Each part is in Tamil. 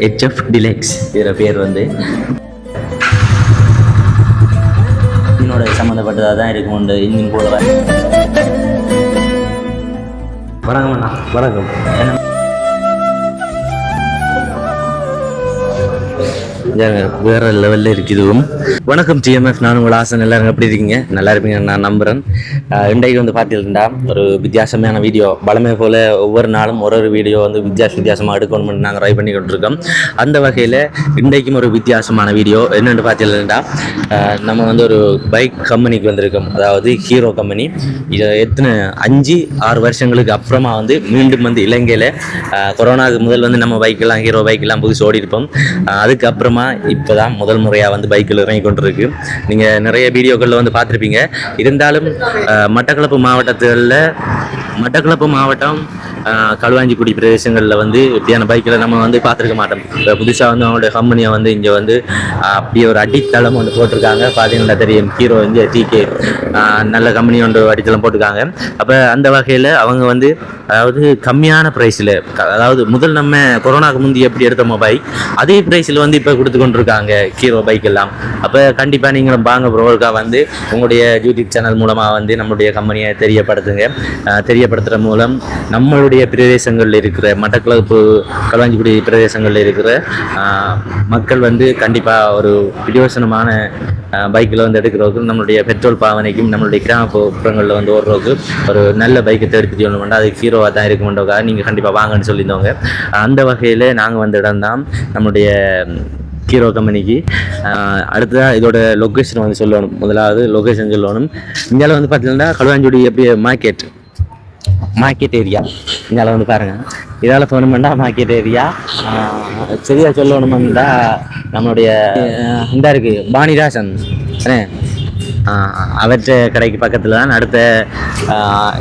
ஹெச்எஃப் டிலெக்ஸ் இதில் பேர் வந்து இன்ஜினோட சம்மந்தப்பட்டதாக தான் இருக்கும் உண்டு இன்ஜின் கூட வணக்கம் அண்ணா. வணக்கம். வேற லெவல்ல இருக்குதுவும். வணக்கம் டிஎம்எஃப் நான் உங்கள் ஆசன். எல்லாரும் எப்படி இருக்கீங்க? நல்லா இருப்பீங்க நான் நம்புறேன். இண்டைக்கு இன்றைக்கு வந்து பார்த்துருந்தா ஒரு வித்தியாசமான வீடியோ பலமே போல ஒவ்வொரு நாளும் ஒரு ஒரு வீடியோ வந்து வித்தியாச வித்தியாசமாக எடுக்கணும்னு நாங்கள் ட்ரை பண்ணி கொண்டிருக்கோம் அந்த வகையில் இன்றைக்கும் ஒரு வித்தியாசமான வீடியோ என்னென்னு பார்த்துருந்தா நம்ம வந்து ஒரு பைக் கம்பெனிக்கு வந்திருக்கோம். அதாவது ஹீரோ கம்பெனி இதை எத்தனை அஞ்சு ஆறு வருஷங்களுக்கு அப்புறமா வந்து மீண்டும் வந்து இலங்கையில் கொரோனாவுக்கு முதல் வந்து நம்ம பைக்கெல்லாம் ஹீரோ பைக்கெல்லாம் புதுசு ஓடி இருப்போம் அதுக்கப்புறமா இப்போ தான் முதல் முறையாக வந்து பைக்கில் இறங்கி கொண்டிருக்கு. நீங்கள் நிறைய வீடியோக்களில் வந்து பார்த்துருப்பீங்க. இருந்தாலும் மட்டக்களப்பு மாவட்டத்தில் மட்டக்களப்பு மாவட்டம் ஆஹ் களுவாஞ்சிக்குடி பிரதேசங்களில் வந்து இப்படியான பைக்கில் நம்ம வந்து பார்த்துருக்க மாட்டோம். இப்போ புதுசாக வந்து அவங்களுடைய கம்பெனியை வந்து இங்கே வந்து அப்படியே ஒரு அடித்தளம் வந்து போட்டிருக்காங்க. பார்த்தீங்கன்னா தெரியும் ஹீரோ வந்து டிகே நல்ல கம்பெனி ஒன்று அடித்தளம் போட்டிருக்காங்க. அப்போ அந்த வகையில் அவங்க வந்து அதாவது கம்மியான ப்ரைஸில் அதாவது முதல் நம்ம கொரோனாக்கு முந்தி எப்படி எடுத்தோமோ பைக் அதே ப்ரைஸில் வந்து இப்போ கொடுத்து கொண்டிருக்காங்க ஹீரோ பைக் எல்லாம். அப்போ கண்டிப்பாக நீங்களும் வாங்க ப்ரோக்கா வந்து உங்களுடைய யூடியூப் சேனல் மூலமாக வந்து நம்மளுடைய கம்பெனியை தெரியப்படுத்துங்க. தெரிய தெரியப்படுத்துகிற மூலம் நம்மளுடைய பிரதேசங்களில் இருக்கிற மட்டக்களப்பு களவாஞ்சிக்குடி பிரதேசங்களில் இருக்கிற மக்கள் வந்து கண்டிப்பாக ஒரு பிரியோசனமான பைக்கில் வந்து எடுக்கிறவர்கள் நம்மளுடைய பெட்ரோல் பாவனைக்கும் நம்மளுடைய கிராமப்புறங்களில் வந்து ஓடுறவுக்கு ஒரு நல்ல பைக்கை தேடி சொல்லணும்னா அது ஹீரோவாக தான் இருக்குமென்றதுக்காக நீங்கள் கண்டிப்பாக வாங்கன்னு சொல்லியிருந்தவங்க. அந்த வகையில் நாங்கள் வந்த இடம் தான் நம்மளுடைய ஹீரோ கம்பெனிக்கு. அடுத்ததாக இதோட லொக்கேஷன் வந்து சொல்லணும். முதலாவது லொக்கேஷன் சொல்லணும். இந்தியாவில் வந்து பார்த்தீங்கன்னா களுவாஞ்சுடி எப்படி மார்க்கெட் மார்க்கெட் ஏரியா இந்தியாவில் வந்து பாருங்கள் இதால் சொல்லணுமெண்டா மார்க்கெட் ஏரியா சரியாக சொல்லணுமெண்டா நம்மளுடைய இந்த இருக்குது பாணிராசன். அவற்றை அவற்ற கடைக்கு பக்கத்தில் தான் அடுத்த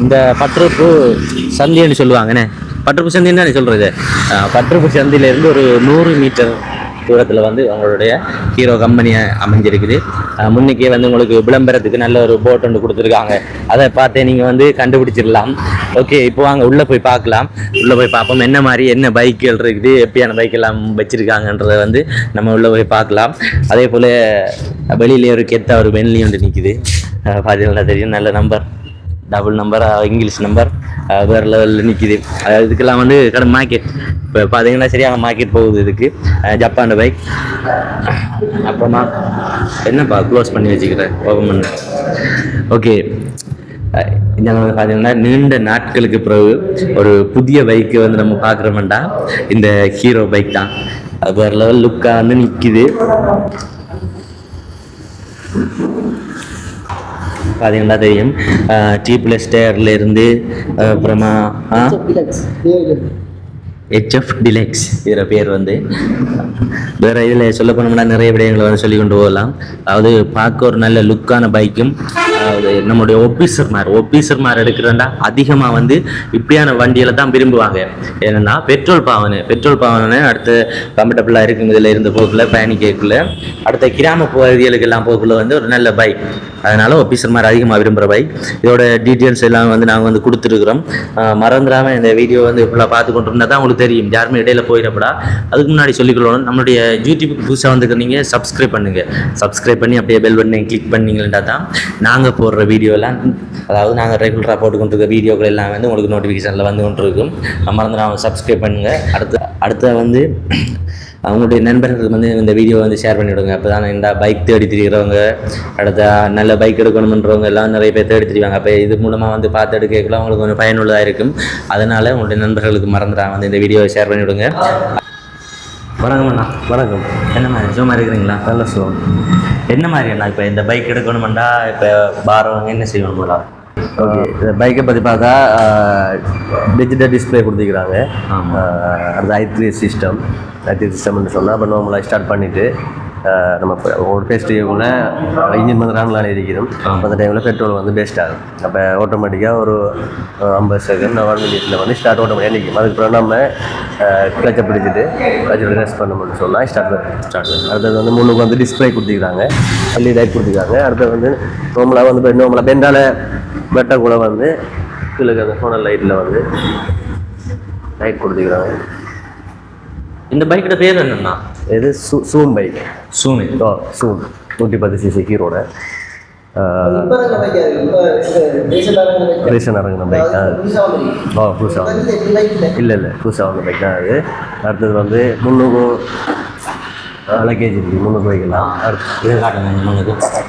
இந்த பற்றுப்பு சந்தின்னு சொல்லுவாங்கண்ணே பற்றுப்பு சந்தின்னு தானே சொல்கிறது பற்றுப்பு சந்தியிலேருந்து ஒரு நூறு மீட்டர் தூரத்தில் வந்து அவங்களுடைய ஹீரோ கம்பெனி அமைஞ்சிருக்குது. முன்னிக்கே வந்து உங்களுக்கு விளம்பரத்துக்கு நல்ல ஒரு போட் ஒன்று கொடுத்துருக்காங்க. அதை பார்த்தே நீங்கள் வந்து கண்டுபிடிச்சிடலாம். ஓகே இப்போ வாங்க உள்ளே போய் பார்க்கலாம். உள்ளே போய் பார்ப்போம் என்ன மாதிரி என்ன பைக்குகள் இருக்குது எப்படியான பைக் எல்லாம் வச்சுருக்காங்கன்றதை வந்து நம்ம உள்ளே போய் பார்க்கலாம். அதே போல் வெளியிலே ஒரு கெத்த ஒரு பென்லி ஒன்று நிற்குது பார்த்தீங்கன்னா தெரியும் நல்ல number double number English number வேறு லெவலில் நிற்கிது அதாவது இதுக்கெல்லாம் வந்து கடன் மார்க்கெட் இப்போ பார்த்தீங்கன்னா சரியாக மார்க்கெட் போகுது இதுக்கு. ஜப்பான் பைக் அப்புறமா என்னப்பா க்ளோஸ் பண்ணி வச்சுக்கிறேன் ஓப்பன் பண்ண. ஓகே இந்த வந்து பார்த்தீங்கன்னா நீண்ட நாட்களுக்கு பிறகு ஒரு புதிய பைக்கை வந்து நம்ம பார்க்குறோம்டா. இந்த ஹீரோ பைக் தான். அது வேறு லெவல் லுக்காக வந்து நிற்கிது பார்த்தீங்கன்னா தெரியும். டி ப்ளஸ் இருந்து அப்புறமா அப்புறமா ஹெச்எஃப் டிலெக்ஸ் இதில் பேர் வந்து. வேறு இதில் சொல்ல போனோம்னா நிறைய விடயங்களை வந்து சொல்லி கொண்டு போகலாம். அதாவது பார்க்க ஒரு நல்ல லுக்கான பைக்கும் நம்மளுடைய ஒபீசர்மார் ஒபீசர்மார் ஒப்பீசர் அதிகமாக வந்து இப்படியான வண்டியில் தான் விரும்புவாங்க. ஏன்னா பெட்ரோல் பாவனை பெட்ரோல் பாவனை அடுத்து கம்ஃபர்டபுளாக இருக்கும் இதில் இருந்த போக்கில் பயணிக்கக்குள்ள. அடுத்த கிராம பகுதிகளுக்கு எல்லாம் போக்குள்ள வந்து ஒரு நல்ல பைக் அதனால் ஒபீசர்மார் அதிகமாக விரும்புகிற பைக் இதோட டீட்டெயில்ஸ் எல்லாம் வந்து நாங்கள் வந்து கொடுத்துருக்குறோம். மறந்துடாமல் இந்த வீடியோ வந்து இப்படிலாம் பார்த்து கொண்டு இருந்தால் தான் உங்களுக்கு தெரியும். யாருமே இடையில போயிடப்படா அதுக்கு முன்னாடி சொல்லிக்கொள்ளணும். நம்மளுடைய யூடியூபுக்கு புதுசாக வந்துக்கிறீங்க சப்ஸ்கிரைப் பண்ணுங்கள் சப்ஸ்கிரைப் பண்ணி அப்படியே பெல் பட்டனை கிளிக் பண்ணீங்கன்னா தான் நாங்கள் போடுற வீடியோலாம் அதாவது நாங்கள் ரெகுலராக போட்டுக்கொண்டிருக்க வீடியோக்கள் எல்லாம் வந்து உங்களுக்கு நோட்டிஃபிகேஷனில் வந்து கொண்டிருக்கும். மறந்துடாம சப்ஸ்கிரைப் பண்ணுங்கள் அடுத்த அடுத்த வந்து அவங்களுடைய நண்பர்களுக்கு வந்து இந்த வீடியோ வந்து ஷேர் பண்ணிவிடுங்க. அப்போ தான் இந்த பைக் தேடி திரிகிறவங்க அடுத்த நல்ல பைக் எடுக்கணுமன்றவங்க எல்லாம் நிறைய பேர் தேடி திரிவாங்க. அப்போ இது மூலமாக வந்து பார்த்து எடுக்கலாம் அவங்களுக்கு கொஞ்சம் பயனுள்ளதாக இருக்கும். அதனால் உங்களுடைய நண்பர்களுக்கு மறந்துடாங்க வந்து இந்த வீடியோவை ஷேர் பண்ணிவிடுங்க. வணக்கம் அண்ணா. வணக்கம். என்ன மாதிரி? சும்மா இருக்கிறீங்களா? நல்ல சுகம். என்ன மாதிரி அண்ணா இப்போ இந்த பைக் எடுக்கணுமெண்டா? இப்போ பாரவங்க என்ன செய்யணும் போல? ஓகே இந்த பைக்கை பற்றி பார்த்தா டிஜிட்டல் டிஸ்பிளே கொடுத்துக்கிறாங்க அடுத்து I three system I three சிஸ்டம்னு சொன்னால் இப்போ நார்மலாக ஸ்டார்ட் பண்ணிவிட்டு நம்ம ஒரு பேஸ்ட்டுக்குள்ள இன்ஜின் வந்து ரன்லாம் இருக்கிறோம் அந்த டைமில் பெட்ரோல் வந்து வேஸ்ட் ஆகும். அப்போ ஆட்டோமேட்டிக்காக ஒரு ஐம்பது செகண்ட் ஒன் மினிட்ல வந்து ஸ்டார்ட் ஆட்டோமேட்டிக் நிற்கும் அதுக்கப்புறம் நம்ம கிளச்சை பிடிச்சிட்டு கிளச்சை ரெஸ்ட் பண்ணணும்னு சொன்னால் ஸ்டார்ட் ஸ்டார்ட் அடுத்தது வந்து முன்னுக்கு வந்து டிஸ்பிளே கொடுத்துக்கிறாங்க. எல்இடி லைட் கொடுத்துருக்காங்க அடுத்தது வந்து நார்மலாக வந்து நார்மலாக பெண்டால் வெட்ட கூட வந்து கீழே அந்த ஃபோனல் லைட்டில் வந்து லைட் கொடுத்துக்கிறாங்க. இந்த பைக்கோட பேர் என்னன்னா? இது சூ சூன் பைக். சூனு ஓ சூன். நூற்றி பத்து சிசி ஹீரோட. ரீசன் இறங்கின பைக். தான் ஓ புதுசாக இல்லை இல்லை புதுசாக வந்த பைக் தான் அது. அடுத்தது வந்து முந்நூறு லக்கேஜ் இருக்குது முந்நூறு பைக்கெல்லாம் அடுத்து காட்டுங்க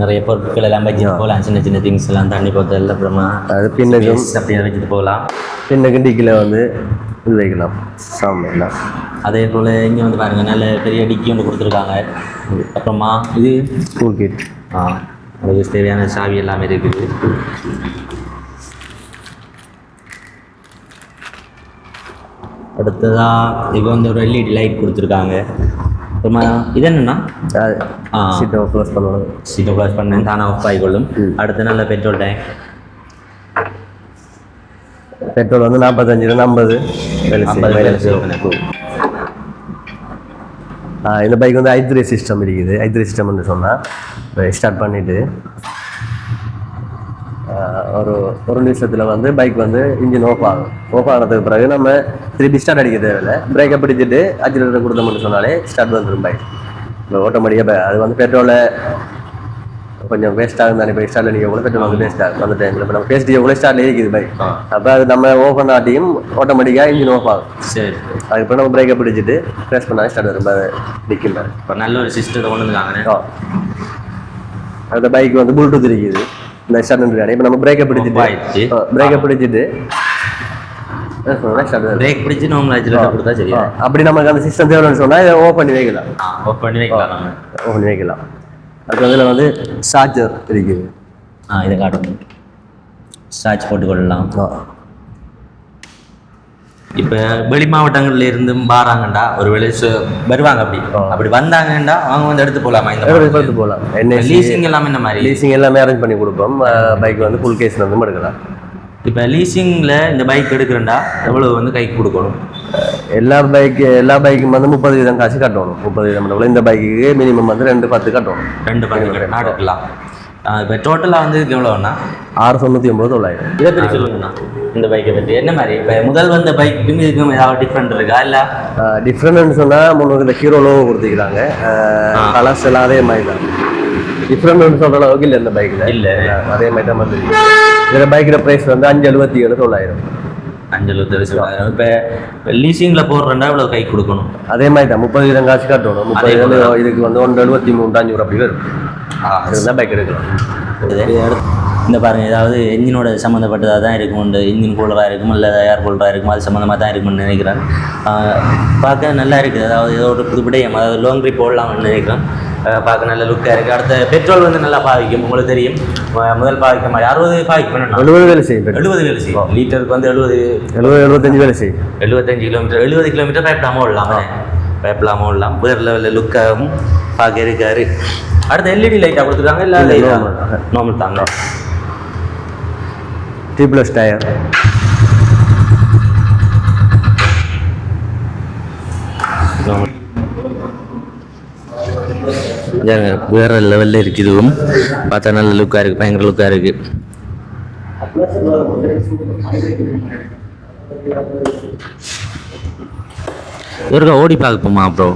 நிறைய பொருட்கள் எல்லாம் வச்சுட்டு போகலாம். சின்ன சின்ன திங்ஸ் எல்லாம் தண்ணி போத்தல் அப்புறமா அது space அப்படியே வச்சுட்டு போகலாம். பின்னுக்கு டிக்கில் வந்து இது வைக்கலாம் சாமி வைக்கலாம் அதே போல் இங்கே வந்து பாருங்க நல்ல பெரிய டிக்கி ஒன்று கொடுத்துருக்காங்க. அப்புறமா இது கிட் ஆ அதுக்கு தேவையான சாவி எல்லாமே இருக்குது. அடுத்ததாக இது வந்து ஒரு எல்இடி லைட் கொடுத்துருக்காங்க. அப்புறமா இது என்னன்னா? சீட்டை க்ளோஸ் பண்ணணும். சீட்டை க்ளாஸ் பண்ணேன் தானாக ஆஃப் ஆகிக்கொள்ளும். அடுத்து நல்ல பெட்ரோல் டேங்க் பெட்ரோல் வந்து நாற்பத்தஞ்சு ரூபா ஐம்பது. இந்த பைக் வந்து ஐத்ரே சிஸ்டம் இருக்குது. ஐத்ரே சிஸ்டம்னு சொன்னால் ஸ்டார்ட் பண்ணிவிட்டு ஒரு ஒரு நிமிஷத்தில் வந்து பைக் வந்து இன்ஜின் ஓஃப் ஆகும். ஓஃப் ஆனதுக்கு பிறகு நம்ம திருப்பி ஸ்டார்ட் அடிக்க தேவையில்லை. பிரேக்கை பிடிச்சிட்டு அக்சிலேட்டர் கொடுத்தோம்னு சொன்னாலே ஸ்டார்ட் வந்துடும் பைக் இப்போ ஆட்டோமேட்டிக்காக அது வந்து பெட்ரோலை கொஞ்சம் வேஸ்ட் ஆகும் தானே இப்போ ஸ்டார்ட்ல நீங்கள் கூட பெட்ரோல் வந்து வேஸ்ட் ஆகும் அந்த டைமில் இப்போ நம்ம பேசிட்டு கூட ஸ்டார்ட்ல இருக்குது பைக். அப்போ அது நம்ம ஓஃப் பண்ணாட்டியும் ஆட்டோமேட்டிக்காக இன்ஜின் ஓஃப் ஆகும். சரி. அதுக்கப்புறம் நம்ம பிரேக்கை பிடிச்சிட்டு ப்ரெஸ் பண்ணாலே ஸ்டார்ட் அது நிற்கும். இப்போ நல்ல ஒரு சிஸ்டத்தை கொண்டு வந்துருக்காங்க. அந்த பைக் வந்து ப்ளூடூத் இருக்குது. இந்த ஸ்டார்ட் இப்போ நம்ம பிரேக்கை பிடிச்சிட்டு. பிரேக்கை பிடிச்சிட்டு. பிரேக் பிடிச்சி ஆக்சிலேட்டர் கொடுத்தா ஆ, சரியா? அப்படி நமக்கு அந்த சிஸ்டம் தேவைன்னு சொன்னால் இதை ஓஃப் பண்ணி வைக்கலாம். ஆஃப் பண்ணி வைக்கலாம். ஓஃப் பண்ணி வைக்கலாம். அதுக்கு அதில் வந்து சார்ஜர் இருக்குது. ஆ இதை காட்டுங்க சார்ஜ் போட்டுக்கொள்ளலாம். இப்போ வெளி மாவட்டங்கள்ல இருந்து வாராங்கண்டா ஒரு வேளை வருவாங்க அப்படி. அப்படி வந்தாங்கண்டா அவங்க வந்து எடுத்து போகலாமா இந்த எடுத்து போகலாம் என்ன லீசிங் எல்லாமே இந்த மாதிரி. லீசிங் எல்லாமே அரேஞ்ச் பண்ணி கொடுப்போம். பைக் வந்து ஃபுல் கேஸ்ல இருந்து எடுக்கலாம். இப்போ லீசிங்கில் இந்த பைக் எடுக்கிறேன்டா எவ்வளவு வந்து கைக்கு கொடுக்கணும்? எல்லா பைக் எல்லா பைக்கும் வந்து முப்பது வீதம் காசு கட்டணும். முப்பது வீதம் இந்த பைக்குக்கு மினிமம் வந்து ரெண்டு பத்து கட்டணும். ரெண்டு பைக் கட்டினா எடுக்கலாம் இப்போ டோட்டலாக வந்து இதுக்கு எவ்வளோண்ணா ஆறு தொண்ணூற்றி ஒம்பது தொள்ளாயிரம். இதை பற்றி சொல்லுங்கண்ணா. இந்த பைக்கை பற்றி என்ன மாதிரி? இப்போ முதல் வந்த பைக்குக்கும் இதுக்கும் ஏதாவது டிஃப்ரெண்ட் இருக்கா? இல்லை? டிஃப்ரெண்ட்னு சொன்னால் முன்னூறு இந்த ஹீரோ லோகோ கொடுத்துக்கிறாங்க. கலர்ஸ் எல்லாம் அதே மாதிரி தான். டிஃப்ரெண்ட்னு சொல்கிற அளவுக்கு இல்லை இந்த பைக்கில் இல்ல. அதே மாதிரி தான் வந்து இதில் பைக்கில் ப்ரைஸ் வந்து அஞ்சு எழுபத்தி ஏழு தொள்ளாயிரம். அஞ்சு எழுபத்தி இப்போ லீசிங்கில் போடுறேன்டா இவ்வளோ கை கொடுக்கணும். அதே மாதிரி தான் முப்பது வீதம் காசு கட்டணும். முப்பது இதுக்கு வந்து ஒன்று எழுபத்தி மூணு அஞ்சு அப்படி வரும். ஆ இதுதான் பைக் எடுக்கலாம். இந்த பாருங்க ஏதாவது என்ஜினோட சம்மந்தப்பட்டதாக தான் இருக்கும் இந்த இன்ஜின் கூலராக இருக்கும் இல்லை ஏர் கூலராக இருக்கும் அது சம்மந்தமாக தான் இருக்கும்னு நினைக்கிறேன். பார்க்க நல்லா இருக்குது. அதாவது ஏதோ ஒரு புது விடயம் அதாவது லாங் ட்ரிப் போடலாம்னு நினைக்கிறேன். பார்க்க நல்ல லுக்காக இருக்குது அடுத்த பெட்ரோல் வந்து நல்லா பாவிக்கும் உங்களுக்கு தெரியும் முதல் பாவிக்க மாதிரி அறுபது என்னன்னா எழுபது வேலை செய்யும் எழுபது வேலை செய்யும் லிட்டருக்கு வந்து எழுபது எழுபது எழுபத்தஞ்சு வேலை செய்யும் எழுபத்தஞ்சு கிலோமீட்டர் எழுபது கிலோமீட்டர் பயப்படாமல் ஓடலாம் பயப்படாமல் ஓடலாம் வேறு லெவலில் லுக்காகவும் பார்க்க இருக்காரு அடுத்து எல்இடி லைட்டாக கொடுத்துருக்காங்க இல்லை. நார்மல் தாங்க டி ப்ளஸ் டயர் வேற லெவலில் இருக்கு இதுவும் பார்த்தா நல்ல லுக்காக இருக்குது பயங்கர லுக்காக இருக்குது ஒருக்கா ஓடி பார்ப்போமா அப்புறம்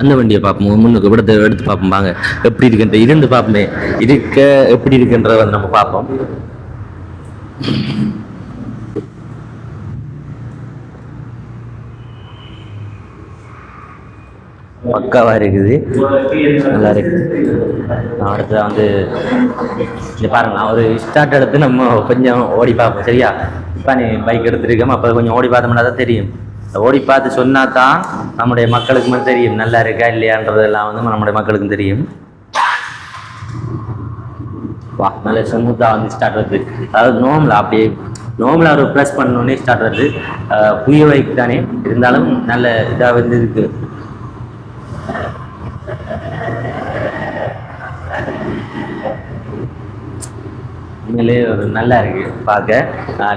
அந்த வண்டியை பார்ப்போம் முன்னுக்கு விடத்தை எடுத்து பார்ப்போம் வாங்க. எப்படி இருக்குன்ற இருந்து பார்ப்போமே. இருக்க எப்படி இருக்குன்றத வந்து நம்ம பார்ப்போம். பக்காவாக இருக்குது. நல்லா இருக்கு. நான் அடுத்து வந்து இது பாருங்க நான் ஒரு ஸ்டார்ட் எடுத்து நம்ம கொஞ்சம் ஓடி பார்ப்போம் சரியா? இப்போ நீ பைக் எடுத்துருக்கோம் அப்போ கொஞ்சம் ஓடி பார்த்தோம்னா தான் தெரியும். ஓடி பார்த்து சொன்னா தான் நம்முடைய மக்களுக்குமே தெரியும் நல்லா இருக்கா இல்லையான்றதெல்லாம் வந்து நம்முடைய மக்களுக்கும் தெரியும். வா நல்ல ஸ்மூத்தாக வந்து ஸ்டார்ட் வருது அதாவது நோம்பில் அப்படியே நோம்பில் ஒரு ப்ரெஸ் பண்ணோடனே ஸ்டார்ட் வருது அஹ் புதிய பைக் தானே இருந்தாலும் நல்ல இதாக வந்து இருக்கு உண்மையிலே ஒரு நல்லா இருக்கு. பார்க்க.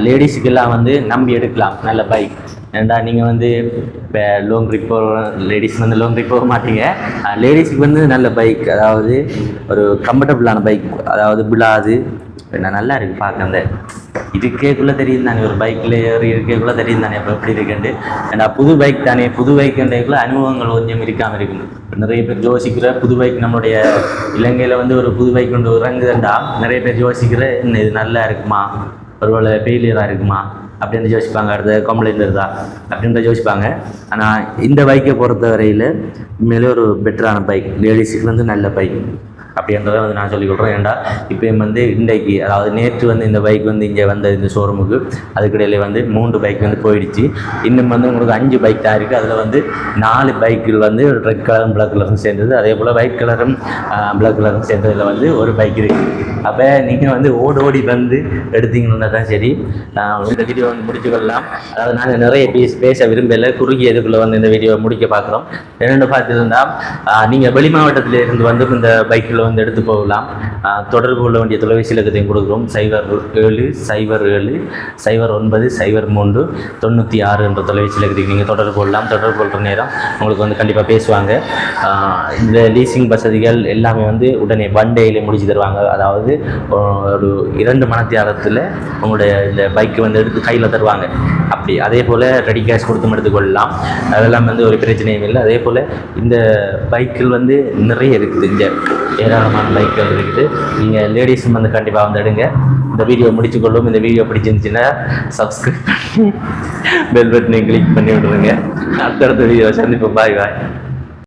லேடிஸுக்கெல்லாம் வந்து நம்பி எடுக்கலாம். நல்ல பைக் ஏன்டா நீங்கள் வந்து இப்போ லோங் ட்ரிப் போகிற லேடிஸ் வந்து லோங் ட்ரிப் போக மாட்டீங்க. லேடிஸுக்கு வந்து நல்ல பைக் அதாவது ஒரு கம்ஃபர்டபுளான பைக் அதாவது விழாது. நல்லா இருக்குது பார்க்க அந்த இருக்கேக்குள்ளே தெரியும் தானே ஒரு பைக்கில் ஏறி இருக்கேக்குள்ளே தெரியும் தானே இப்போ எப்படி இருக்குன்ட்டு ஏன்னா புது பைக் தானே புது பைக்குன்றதுக்குள்ள அனுபவங்கள் கொஞ்சம் இருக்காமல் இருக்குது நிறைய பேர் யோசிக்கிற புது பைக் நம்மளுடைய இலங்கையில் வந்து ஒரு புது பைக் கொண்டு இறங்குதுண்டா நிறைய பேர் யோசிக்கிற இன்னும் இது நல்லா இருக்குமா ஒருவேளை ஃபெயிலியராக இருக்குமா அப்படின்னு யோசிப்பாங்க அடுத்த கம்ப்ளைண்ட் இருந்தா அப்படின்ற யோசிப்பாங்க ஆனால் இந்த பைக்கை பொறுத்த வரையில் உண்மையிலே ஒரு பெட்டரான பைக் லேடிஸுக்கு வந்து நல்ல பைக் அப்படின்றத வந்து நான் சொல்லிக் கொடுறேன் ஏன்டா இப்போயும் வந்து இன்றைக்கு அதாவது நேற்று வந்து இந்த பைக் வந்து இங்கே வந்த இந்த ஷோரூமுக்கு அதுக்கிடையில வந்து மூன்று பைக் வந்து போயிடுச்சு. இன்னும் வந்து உங்களுக்கு அஞ்சு பைக் தான் இருக்குது அதில் வந்து நாலு பைக்கில் வந்து ரெட் கலரும் பிளாக் கலரும் சேர்ந்தது. அதே போல் ஒயிட் கலரும் பிளாக் கலரும் சேர்ந்ததில் வந்து ஒரு பைக் இருக்குது அப்போ நீங்கள் வந்து ஓடி ஓடி வந்து எடுத்தீங்கன்னா தான் சரி. நான் இந்த வீடியோ வந்து முடிச்சு கொள்ளலாம். அதாவது நாங்கள் நிறைய பேச பேச விரும்பல. குறுகிய இதுக்குள்ளே வந்து இந்த வீடியோவை முடிக்க பார்க்குறோம். என்னென்னு பார்த்துருந்தா நீங்கள் வெளி மாவட்டத்தில் இருந்து வந்து இந்த பைக்கில் வந்து எடுத்து போகலாம். தொடர்பு கொள்ள வேண்டிய தொலைபேசி இலக்கத்தையும் கொடுக்குறோம். சைபர் ஏழு சைபர் ஏழு சைபர் ஒன்பது சைபர் மூன்று தொண்ணூற்றி ஆறு என்ற தொலைபேசி இலக்கத்துக்கு நீங்கள் தொடர்பு கொள்ளலாம். தொடர்பு கொள்கிற நேரம் உங்களுக்கு வந்து கண்டிப்பாக பேசுவாங்க. இந்த லீசிங் வசதிகள் எல்லாமே வந்து உடனே ஒன் டேயில் முடிச்சு தருவாங்க. அதாவது ஒரு இரண்டு மணத்தியாரத்தில் உங்களுடைய இந்த பைக்கு வந்து எடுத்து கையில் தருவாங்க. அப்படி. அதே போல் ரெடி கேஷ் கொடுத்தும் எடுத்துக்கொள்ளலாம் அதெல்லாம் வந்து ஒரு பிரச்சனையும் இல்லை. அதே போல் இந்த பைக்கில் வந்து நிறைய இருக்குது இங்கே. ஏராளமான பைக்குகள் இருக்குது. நீங்கள் லேடிஸும் வந்து கண்டிப்பாக வந்து எடுங்க. இந்த வீடியோ முடிச்சுக்கொள்ளும். இந்த வீடியோ பிடிச்சிருந்துச்சுன்னா சப்ஸ்கிரைப் பண்ணி பெல் பட்டனை கிளிக் பண்ணி விட்ருங்க அடுத்தடுத்த வீடியோ சந்திப்போம். பாய் பாய்